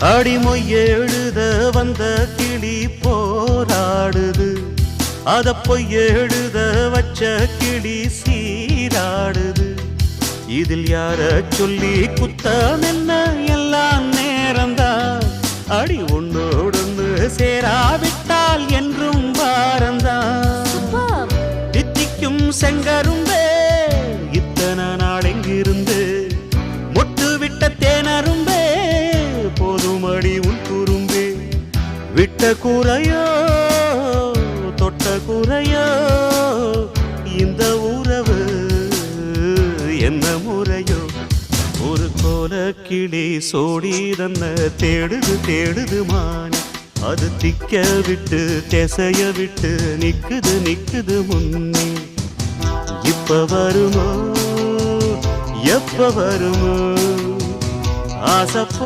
அடிமொய் எழுத வந்த கிளி போராடுது. அத பொய் எழுத வச்ச கிளி சீராடுது. இதில் யார சொல்லி குத்தம் என்ன? எல்லாம் நேரம்தான் அடி உன்னோடொன்னு சேராவிட்டால் என்றும் சூப்பர். தித்திக்கும் செங்கரும்பே இத்தனை விட்ட குறையோ தொட்ட குறையோ இந்த உறவு என்ன முறையோ? ஒரு கோல கிளி சோடி தன்ன தேடுது தேடுது மான். அது திக்க விட்டு திசைய விட்டு நிக்குது நிக்குது முன்னே. இப்ப வருமோ? எப்ப வருமோ? ஆசப்ப